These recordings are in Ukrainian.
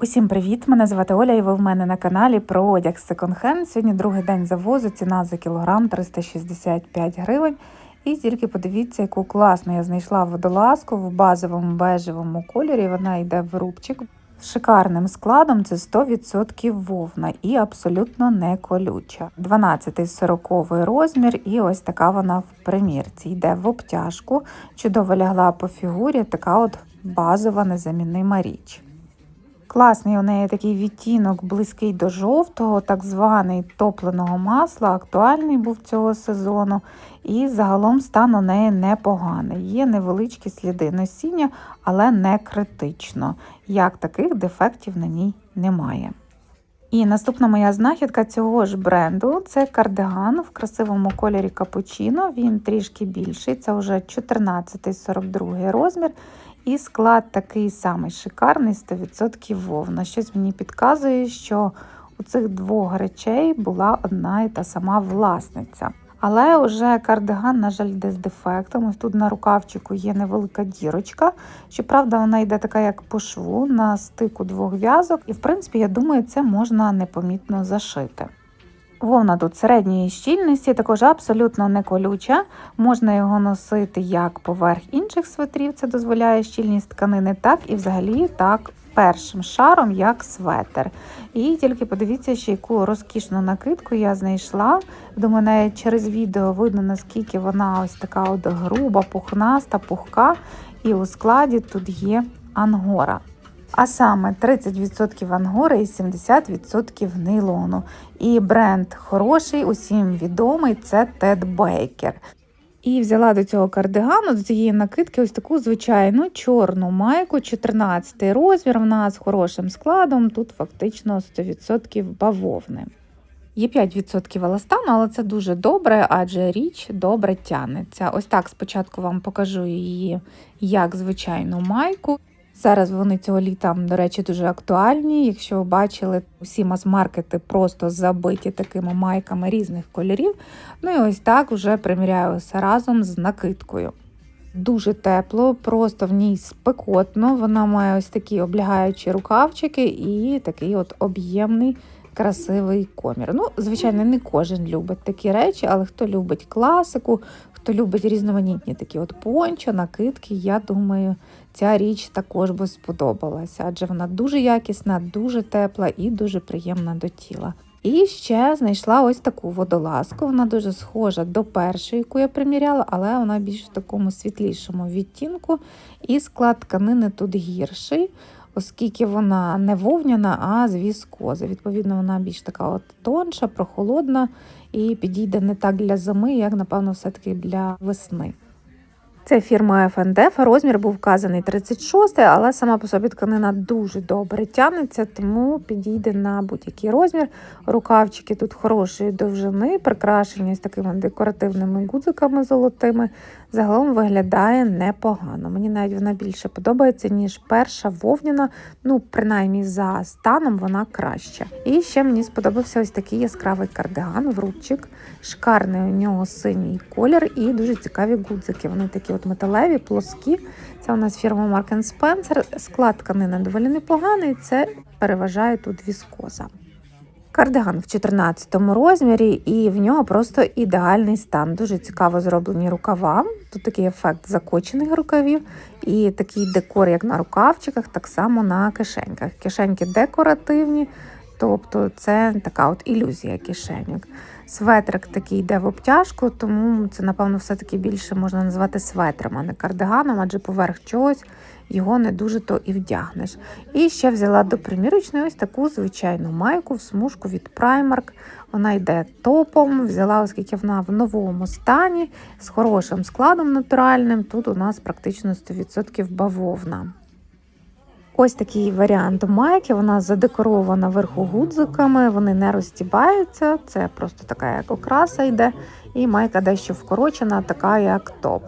Усім привіт! Мене звати Оля, і ви в мене на каналі про одяг секонд-хенд. Сьогодні другий день завозу, ціна за кілограм 365 гривень. І тільки подивіться, яку класну я знайшла водолазку в базовому бежевому кольорі. Вона йде в рубчик. Шикарним складом це 100% вовна і абсолютно не колюча. 12-40 розмір, і ось така вона в примірці. Йде в обтяжку, чудово лягла по фігурі, така от базова незамінима річ. Класний у неї такий відтінок близький до жовтого, так званий топленого масла, актуальний був цього сезону. І загалом стан у неї непоганий. Є невеличкі сліди носіння, але не критично. Як таких дефектів на ній немає. І наступна моя знахідка цього ж бренду це кардиган в красивому кольорі капучино. Він трішки більший, це вже 14-42 розмір. І склад такий самий шикарний, 100% вовна. Щось мені підказує, що у цих двох речей була одна і та сама власниця. Але вже кардиган, на жаль, йде з дефектом. Ось тут на рукавчику є невелика дірочка. Щоправда, вона йде така, як по шву, на стику двох в'язок. І, в принципі, я думаю, це можна непомітно зашити. Вовна тут середньої щільності, також абсолютно не колюча. Можна його носити як поверх інших светрів, це дозволяє щільність тканини, так і взагалі так першим шаром, як светр. І тільки подивіться, ще яку розкішну накидку я знайшла. Думаю, навіть через відео видно, наскільки вона ось така от груба, пухнаста, пухка. І у складі тут є ангора. А саме 30% ангори і 70% нейлону. І бренд хороший, усім відомий це Тед Бейкер. І взяла до цього кардигану, до цієї накидки, ось таку звичайну чорну майку, 14 розмір. Вона з хорошим складом, тут фактично 100% бавовни. Є 5% еластану, але це дуже добре, адже річ добре тянеться. Ось так спочатку вам покажу її як звичайну майку. Зараз вони цього літа, до речі, дуже актуальні. Якщо ви бачили, усі мас-маркети просто забиті такими майками різних кольорів. Ну і ось так вже приміряю все разом з накидкою. Дуже тепло, просто в ній спекотно. Вона має ось такі облягаючі рукавчики і такий от об'ємний. Красивий комір. Ну, звичайно, не кожен любить такі речі, але хто любить класику, хто любить різноманітні такі от пончо, накидки, я думаю, ця річ також би сподобалася, адже вона дуже якісна, дуже тепла і дуже приємна до тіла. І ще знайшла ось таку водолазку. Вона дуже схожа до першої, яку я приміряла, але вона більш в такому світлішому відтінку. І склад тканини тут гірший, оскільки вона не вовняна, а з віскози. Відповідно, вона більш така от тонша, прохолодна і підійде не так для зими, як, напевно, все-таки для весни. Це фірма FNDF, розмір був вказаний 36, але сама по собі тканина дуже добре тягнеться, тому підійде на будь-який розмір. Рукавчики тут хорошої довжини, прикрашені з такими декоративними гудзиками золотими. Загалом виглядає непогано. Мені навіть вона більше подобається, ніж перша вовняна, ну, принаймні за станом вона краща. І ще мені сподобався ось такий яскравий кардиган, врубчик. Шикарний у нього синій колір і дуже цікаві гудзики. Вони такі от металеві, плоскі. Це у нас фірма Mark Spencer. Склад тканини доволі непоганий, це переважає тут віскоза. Кардиган в 14 розмірі, і в нього просто ідеальний стан. Дуже цікаво зроблені рукава. Тут такий ефект закочених рукавів, і такий декор, як на рукавчиках, так само на кишеньках. Кишеньки декоративні, тобто це така от ілюзія кишеньок. Светрик такий йде в обтяжку, тому це, напевно, все-таки більше можна назвати светром, а не кардиганом, адже поверх чогось його не дуже то і вдягнеш. І ще взяла до примірочної ось таку звичайну майку в смужку від Primark. Вона йде топом, взяла, оскільки вона в новому стані, з хорошим складом натуральним. Тут у нас практично 100% бавовна. Ось такий варіант майки, вона задекорована вверху гудзиками, вони не розтібаються, це просто така як окраса йде, і майка дещо вкорочена, така як топ.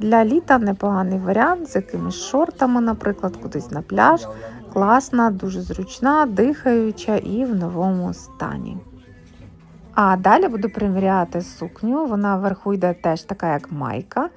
Для літа непоганий варіант з якимись шортами, наприклад, кудись на пляж. Класна, дуже зручна, дихаюча і в новому стані. А далі буду приміряти сукню. Вона вверху йде теж така, як майка.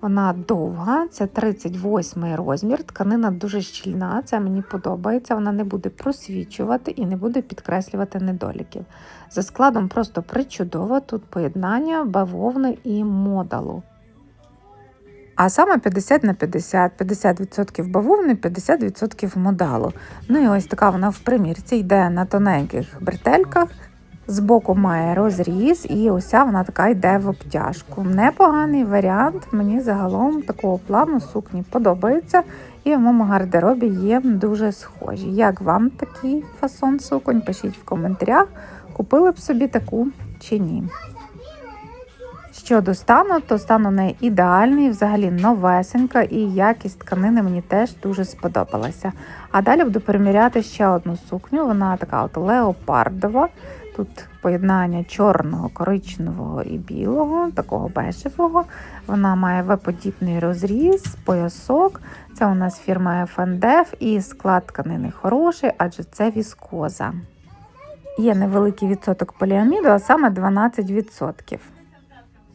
Вона довга, це 38 розмір. Тканина дуже щільна, це мені подобається. Вона не буде просвічувати і не буде підкреслювати недоліків. За складом просто причудово. Тут поєднання бавовни і модалу. А саме 50 на 50, 50% бавовни, 50% модалу. Ну і ось така вона в примірці йде на тоненьких бретельках. Збоку має розріз, і уся вона така йде в обтяжку. Непоганий варіант. Мені загалом такого плану сукні подобається, і в моєму гардеробі є дуже схожі. Як вам такий фасон суконь? Пишіть в коментарях, купили б собі таку чи ні. Щодо стану, то стан у неї ідеальний, взагалі новесенька, і якість тканини мені теж дуже сподобалася. А далі буду переміряти ще одну сукню. Вона така от леопардова. Тут поєднання чорного, коричневого і білого, такого бежевого. Вона має В-подібний розріз, поясок. Це у нас фірма FNDF і склад тканини хороший, адже це віскоза. Є невеликий відсоток поліаміду, а саме 12%.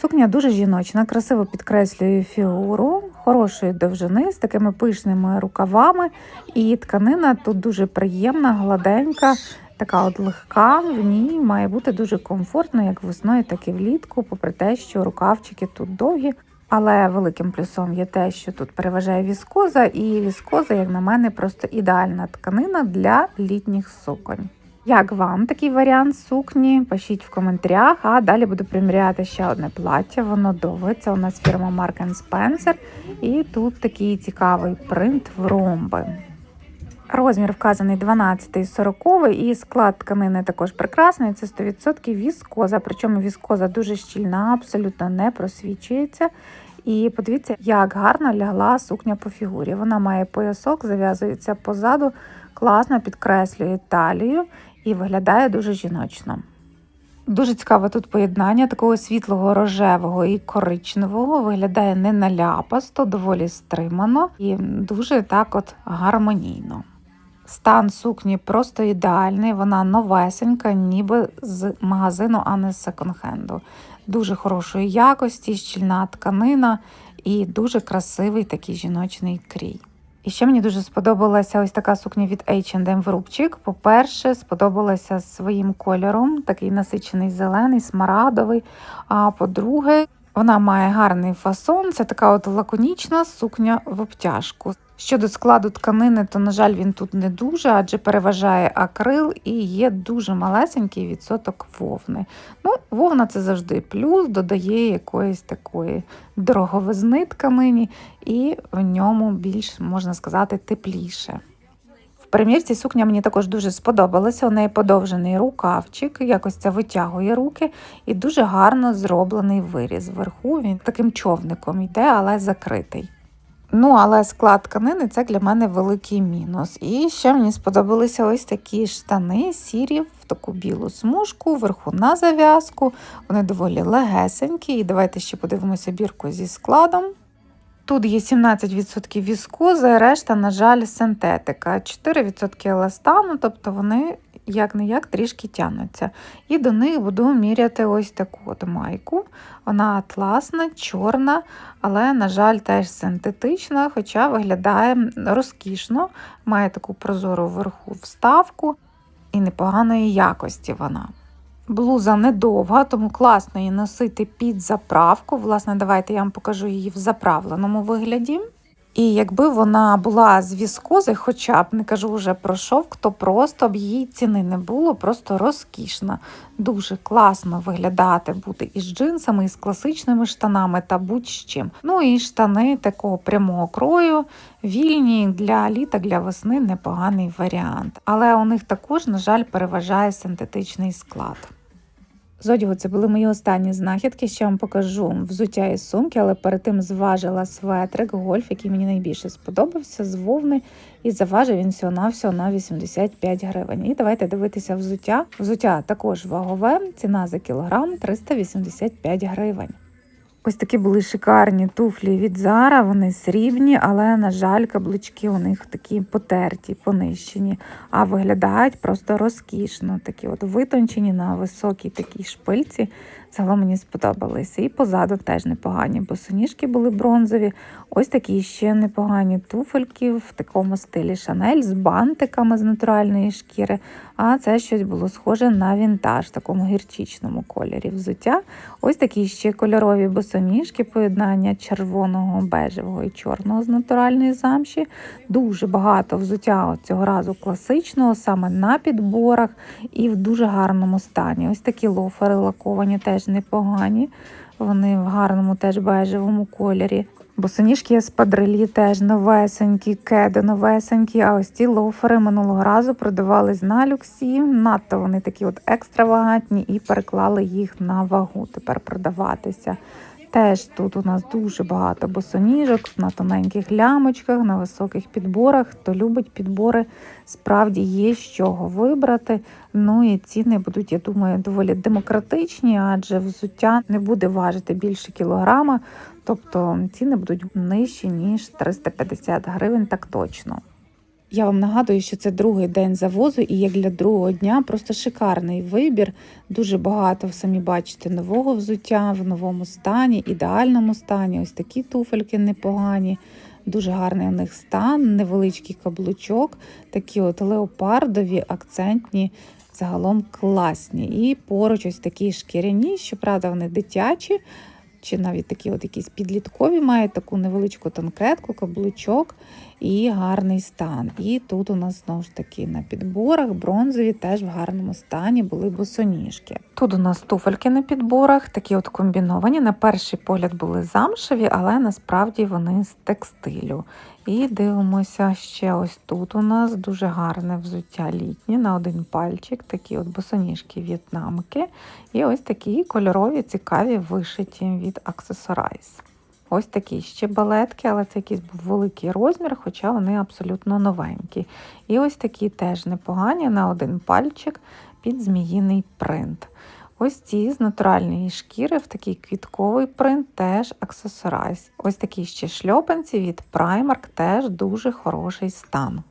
Сукня дуже жіночна, красиво підкреслює фігуру, хорошої довжини з такими пишними рукавами. І тканина тут дуже приємна, гладенька, така от легка. В ній має бути дуже комфортно, як весною, так і влітку, попри те, що рукавчики тут довгі. Але великим плюсом є те, що тут переважає віскоза, і віскоза, як на мене, просто ідеальна тканина для літніх суконь. Як вам такий варіант сукні? Пишіть в коментарях, а далі буду приміряти ще одне плаття. Воно довге. Це у нас фірма Mark Spencer. І тут такий цікавий принт в ромби. Розмір вказаний 12 40 і склад тканини також прекрасний. Це 100% віскоза. Причому віскоза дуже щільна, абсолютно не просвічується. І подивіться, як гарно лягла сукня по фігурі. Вона має поясок, зав'язується позаду, класно підкреслює талію і виглядає дуже жіночно. Дуже цікаве тут поєднання такого світлого рожевого і коричневого. Виглядає не наляпасто, доволі стримано і дуже так от гармонійно. Стан сукні просто ідеальний, вона новесенька, ніби з магазину, а не з секонд-хенду. Дуже хорошої якості, щільна тканина і дуже красивий такий жіночний крій. І ще мені дуже сподобалася ось така сукня від H&M в рубчик. По-перше, сподобалася своїм кольором, такий насичений зелений, смарадовий. А по-друге, вона має гарний фасон. Це така от лаконічна сукня в обтяжку. Щодо складу тканини, то, на жаль, він тут не дуже, адже переважає акрил і є дуже малесенький відсоток вовни. Ну, Вовна це завжди плюс, додає якоїсь такої дороговизни тканині, і в ньому більш, можна сказати, тепліше. В примірці сукня мені також дуже сподобалася. У неї подовжений рукавчик, якось це витягує руки, і дуже гарно зроблений виріз. Вверху він таким човником йде, але закритий. Ну, але склад тканини це для мене великий мінус. І ще мені сподобалися ось такі штани сірі в таку білу смужку, вверху на зав'язку. Вони доволі легесенькі. І давайте ще подивимося бірку зі складом. Тут є 17% віскози, решта, на жаль, синтетика, 4% еластану, тобто вони як не як трішки тянуться. І до них буду міряти ось таку от майку. Вона атласна, чорна, але, на жаль, теж синтетична, хоча виглядає розкішно, має таку прозору вверху вставку і непоганої якості вона. Блуза недовга, тому класно її носити під заправку. Власне, давайте я вам покажу її в заправленому вигляді. І якби вона була з віскози, хоча б не кажу вже про шовк, то просто б її ціни не було, просто розкішна. Дуже класно виглядати бути із джинсами, із класичними штанами та будь-чим. Ну і штани такого прямого крою, вільні для літа, для весни непоганий варіант. Але у них також, на жаль, переважає синтетичний склад. З одягу це були мої останні знахідки. Ще вам покажу взуття із сумки, але перед тим зважила светрик, гольф, який мені найбільше сподобався з вовни, і заважив він всього навсього на 85 гривень. І давайте дивитися взуття. Взуття також вагове, ціна за кілограм 385 гривень. Ось такі були шикарні туфлі від Зара, вони срібні, але, на жаль, каблучки у них такі потерті, понищені, а виглядають просто розкішно. Такі от витончені на високій такій шпильці. Загалом мені сподобалися. І позаду теж непогані, бо соніжки були бронзові. Ось такі ще непогані туфельки в такому стилі Шанель з бантиками з натуральної шкіри. А це щось було схоже на вінтаж в такому гірчичному кольорі взуття. Ось такі ще кольорові босоніжки, поєднання червоного, бежевого і чорного з натуральної замші. Дуже багато взуття цього разу класичного, саме на підборах і в дуже гарному стані. Ось такі лофери лаковані теж непогані. Вони в гарному теж бежевому кольорі. Босоніжки еспадрилі теж новесенькі, кеди новесенькі, а ось ці лофери минулого разу продавались на люксі. Надто вони такі от екстравагантні і переклали їх на вагу тепер продаватися. Теж тут у нас дуже багато босоніжок на тоненьких лямочках, на високих підборах. Хто любить підбори, справді є з чого вибрати. Ну і ціни будуть, я думаю, доволі демократичні, адже взуття не буде важити більше кілограма, тобто ціни будуть нижчі ніж 350 гривень, так точно. Я вам нагадую, що це другий день завозу, і як для другого дня просто шикарний вибір. Дуже багато самі бачите нового взуття в новому стані, ідеальному стані. Ось такі туфельки непогані. Дуже гарний у них стан, невеличкий каблучок, такі от леопардові, акцентні, загалом класні. І поруч ось такі шкіряні, щоправда, вони дитячі, чи навіть такі от якісь підліткові мають таку невеличку танкетку, каблучок і гарний стан. І тут у нас знову ж таки на підборах бронзові теж в гарному стані були босоніжки. Тут у нас туфельки на підборах, такі от комбіновані. На перший погляд були замшеві, але насправді вони з текстилю. І дивимося ще ось тут у нас дуже гарне взуття літнє на один пальчик, такі от босоніжки в'єтнамки. І ось такі кольорові, цікаві вишиті від Accessorize. Ось такі ще балетки, але це якийсь був великий розмір, хоча вони абсолютно новенькі. І ось такі теж непогані на один пальчик під зміїний принт. Ось ці з натуральної шкіри в такий квітковий принт теж аксесорайз. Ось такі ще шльопанці від Primark теж дуже хороший стан.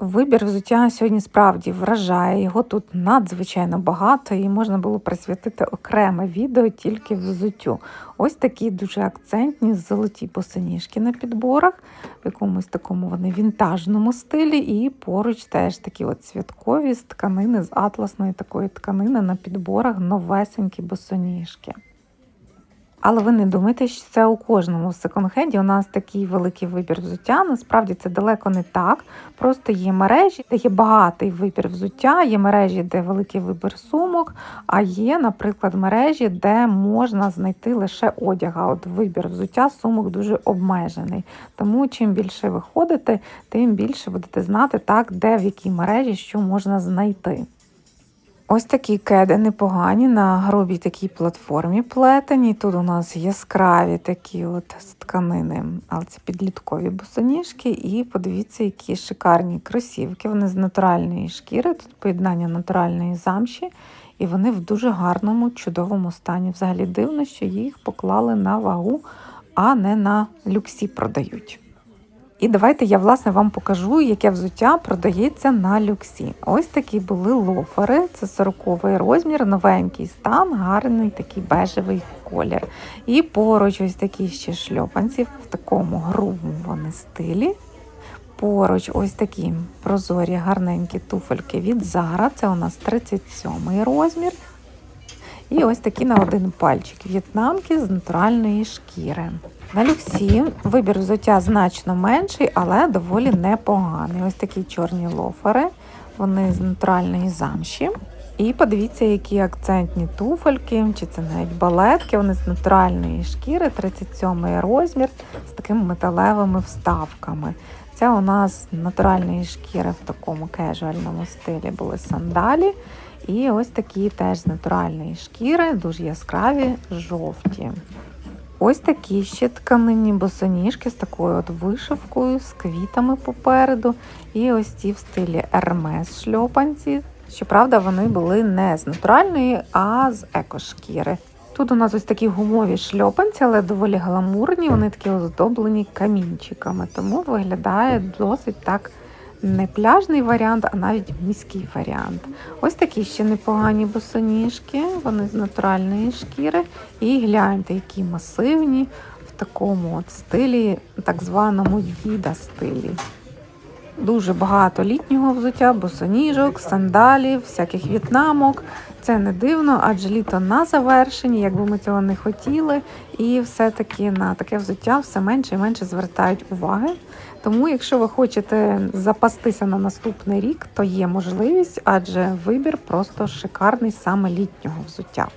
Вибір взуття сьогодні справді вражає, його тут надзвичайно багато, і можна було присвятити окреме відео тільки взуттю. Ось такі дуже акцентні золоті босоніжки на підборах, в якомусь такому вони вінтажному стилі, і поруч теж такі от святкові з тканини, з атласної такої тканини на підборах новесенькі босоніжки. Але ви не думайте, що це у кожному секонд-хенді у нас такий великий вибір взуття. Насправді це далеко не так. Просто є мережі, де є багатий вибір взуття, є мережі, де великий вибір сумок, а є, наприклад, мережі, де можна знайти лише одяг. А От вибір взуття сумок дуже обмежений. Тому чим більше ви ходите, тим більше будете знати, так, де в якій мережі що можна знайти. Ось такі кеди непогані на грубій такій платформі плетені. Тут у нас яскраві такі от з тканини, але це підліткові босоніжки. І подивіться, які шикарні кросівки. Вони з натуральної шкіри, тут поєднання натуральної замші, і вони в дуже гарному, чудовому стані. Взагалі дивно, що їх поклали на вагу, а не на люксі продають. І давайте я власне вам покажу, яке взуття продається на люксі. Ось такі були лофери, це 40 розмір, новенький стан, гарний такий бежевий колір. І поруч ось такі ще шльопанці в такому грубому вони стилі. Поруч ось такі прозорі, гарненькі туфельки від Zara, це у нас 37 розмір. І ось такі на один пальчик в'єтнамки з натуральної шкіри. На люксі вибір взуття значно менший, але доволі непоганий. Ось такі чорні лофери, вони з натуральної замші. І подивіться, які акцентні туфельки, чи це навіть балетки, вони з натуральної шкіри, 37 розмір, з такими металевими вставками. Це у нас натуральної шкіри в такому кежуальному стилі були сандалі. І ось такі теж з натуральної шкіри, дуже яскраві, жовті. Ось такі ще тканині босоніжки з такою от вишивкою, з квітами попереду. І ось ці в стилі Ермес шльопанці. Щоправда, вони були не з натуральної, а з екошкіри. Тут у нас ось такі гумові шльопанці, але доволі гламурні, вони такі оздоблені камінчиками, тому виглядає досить так не пляжний варіант, а навіть міський варіант. Ось такі ще непогані босоніжки, вони з натуральної шкіри. І гляньте, які масивні в такому от стилі, так званому їда стилі. Дуже багато літнього взуття, босоніжок, сандалів, всяких в'єтнамок. Це не дивно, адже літо на завершенні, якби ми цього не хотіли, і все-таки на таке взуття все менше і менше звертають уваги. Тому, якщо ви хочете запастися на наступний рік, то є можливість, адже вибір просто шикарний саме літнього взуття.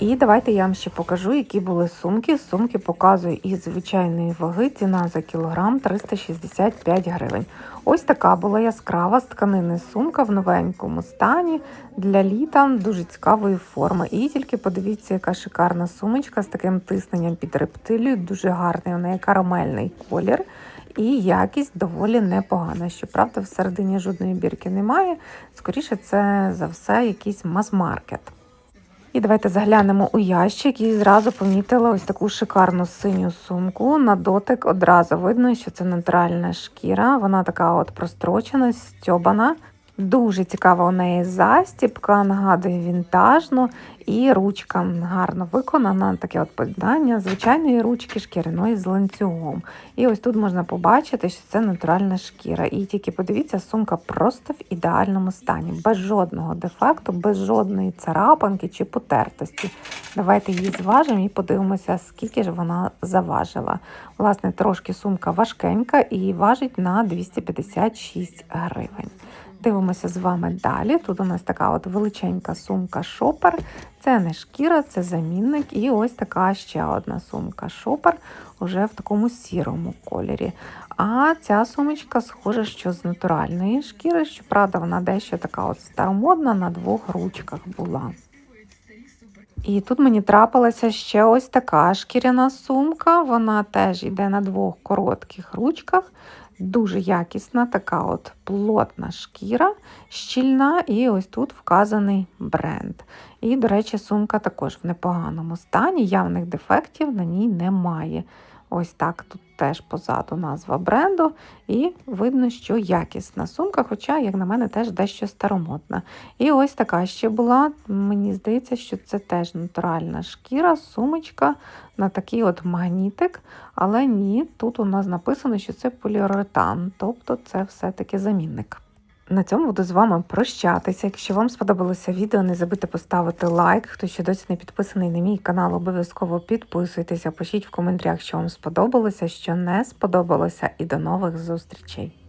І давайте я вам ще покажу, які були сумки. Сумки показую із звичайної ваги. Ціна за кілограм 365 гривень. Ось така була яскрава з тканини сумка в новенькому стані для літа дуже цікавої форми. І тільки подивіться, яка шикарна сумочка з таким тисненням під рептилію. Дуже гарний, у неї карамельний колір. І якість доволі непогана. Щоправда, всередині жодної бірки немає. Скоріше, це за все якийсь мас-маркет. І давайте заглянемо у ящик і зразу помітила ось таку шикарну синю сумку. На дотик одразу видно, що це натуральна шкіра. Вона така от прострочена, стьобана. Дуже цікава у неї застіпка, нагадує вінтажну, і ручка гарно виконана, таке от поєднання звичайної ручки шкіряної з ланцюгом. І ось тут можна побачити, що це натуральна шкіра. І тільки подивіться, сумка просто в ідеальному стані, без жодного дефекту, без жодної царапанки чи потертості. Давайте її зважимо і подивимося, скільки ж вона заважила. Власне, трошки сумка важкенька і важить на 256 гривень. Дивимося з вами далі. Тут у нас така от величенька сумка шопер. Це не шкіра, це замінник. І ось така ще одна сумка шопер уже в такому сірому кольорі. А ця сумочка схожа, що з натуральної шкіри, щоправда, вона дещо така от старомодна, на двох ручках була. І тут мені трапилася ще ось така шкіряна сумка. Вона теж йде на двох коротких ручках. Дуже якісна, така от плотна шкіра, щільна, і ось тут вказаний бренд. І, до речі, сумка також в непоганому стані, явних дефектів на ній немає. Ось так тут теж позаду назва бренду, і видно, що якісна сумка, хоча, як на мене, теж дещо старомодна. І ось така ще була. Мені здається, що це теж натуральна шкіра, сумочка на такий от магнітик. Але ні, тут у нас написано, що це поліуретан, тобто це все-таки замінник. На цьому буду з вами прощатися. Якщо вам сподобалося відео, не забудьте поставити лайк. Хто ще досі не підписаний на мій канал, обов'язково підписуйтеся, пишіть в коментарях, що вам сподобалося, що не сподобалося, і до нових зустрічей.